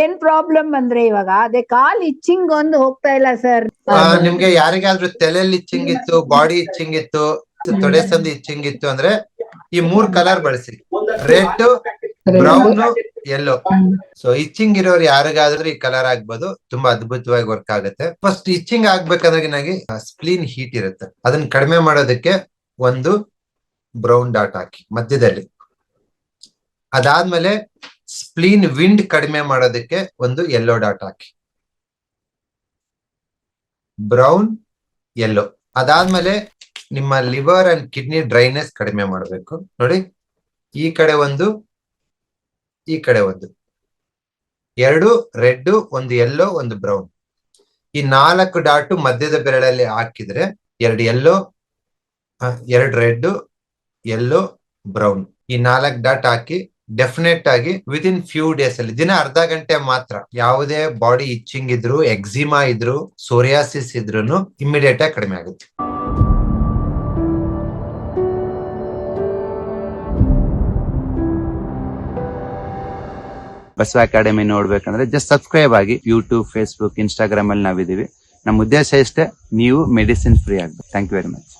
ಏನ್ ಪ್ರಾಬ್ಲಮ್ ಅಂದ್ರೆ ಇವಾಗ ಅದೇ ಕಾಲ್ ಇಚ್ಚಿಂಗ್ ಒಂದು ಹೋಗ್ತಾ ಇಲ್ಲ ಸರ್ ನಿಮ್ಗೆ ಯಾರಿಗಾದ್ರೂ ತಲೆಯಲ್ಲಿ ಇಚ್ಚಿಂಗ್ ಇತ್ತು ಬಾಡಿ ಇಚ್ಚಿಂಗ್ ಇತ್ತು, ತೊಡೆ ಸಂದಿ ಇಚ್ಚಿಂಗ್ ಇತ್ತು ಅಂದ್ರೆ ಈ ಮೂರ್ ಕಲರ್ ಬಳಸಿ. Red brown yellow so itching ಇರೋರು ಯಾರಿಗಾದ್ರೂ ಈ ಕಲರ್ ಆಗ್ಬೋದು. ತುಂಬಾ ಅದ್ಭುತವಾಗಿ ವರ್ಕ್ ಆಗುತ್ತೆ. ಫಸ್ಟ್ ಇಚ್ಚಿಂಗ್ ಆಗ್ಬೇಕಂದ್ರೆ ಸ್ಪ್ಲೀನ್ ಹೀಟ್ ಇರುತ್ತೆ. ಅದನ್ನ ಕಡಿಮೆ ಮಾಡೋದಕ್ಕೆ ಒಂದು ಬ್ರೌನ್ ಡಾಟ್ ಹಾಕಿ ಮಧ್ಯದಲ್ಲಿ. ಅದಾದ್ಮೇಲೆ ಸ್ಪ್ಲೀನ್ ವಿಂಡ್ ಕಡಿಮೆ ಮಾಡೋದಕ್ಕೆ ಒಂದು ಎಲ್ಲೋ ಡಾಟ್ ಹಾಕಿ. ಬ್ರೌನ್ ಎಲ್ಲೋ ಅದಾದ್ಮೇಲೆ ನಿಮ್ಮ ಲಿವರ್ ಅಂಡ್ ಕಿಡ್ನಿ ಡ್ರೈನೆಸ್ ಕಡಿಮೆ ಮಾಡಬೇಕು. ನೋಡಿ, ಈ ಕಡೆ ಒಂದು, ಈ ಕಡೆ ಒಂದು. ಎರಡು ರೆಡ್ ಒಂದು ಎಲ್ಲೋ ಒಂದು ಬ್ರೌನ್ ಈ ನಾಲ್ಕು ಡಾಟು ಮಧ್ಯದ ಬೆರಳಲ್ಲಿ ಹಾಕಿದ್ರೆ ಎರಡು ಯೆಲ್ಲೋ ಎರಡು ರೆಡ್ ಎಲ್ಲೋ ಬ್ರೌನ್ ಈ ನಾಲ್ಕು ಡಾಟ್ ಹಾಕಿ ಡೆಫಿನೆಟ್ ಆಗಿ ವಿತ್ ಇನ್ ಫ್ಯೂ ಡೇಸ್ ಅಲ್ಲಿ, ದಿನ ಅರ್ಧ ಗಂಟೆ ಮಾತ್ರ ಯಾವುದೇ ಬಾಡಿ ಇಚ್ಚಿಂಗ್ ಇದ್ರು ಎಕ್ಸಿಮಾ ಇದ್ರು ಸೋರಿಯಾಸಿಸ್ ಇದ್ರು ಇಮಿಡಿಯೇಟ್ ಆಗಿ ಕಡಿಮೆ ಆಗುತ್ತೆ. ಬಸವ ಅಕಾಡೆಮಿ ನೋಡ್ಬೇಕಂದ್ರೆ ಜಸ್ಟ್ ಸಬ್ಸ್ಕ್ರೈಬ್ ಆಗಿ ಯೂಟ್ಯೂಬ್ ಫೇಸ್ಬುಕ್ ಇನ್ಸ್ಟಾಗ್ರಾಮ್ ಅಲ್ಲಿ ನಾವಿದೀವಿ ನಮ್ಮ ಉದ್ದೇಶ ಇಷ್ಟೇ, ನೀವು ಮೆಡಿಸಿನ್ ಫ್ರೀ ಆಗ್ಬೇಕು. Thank you very much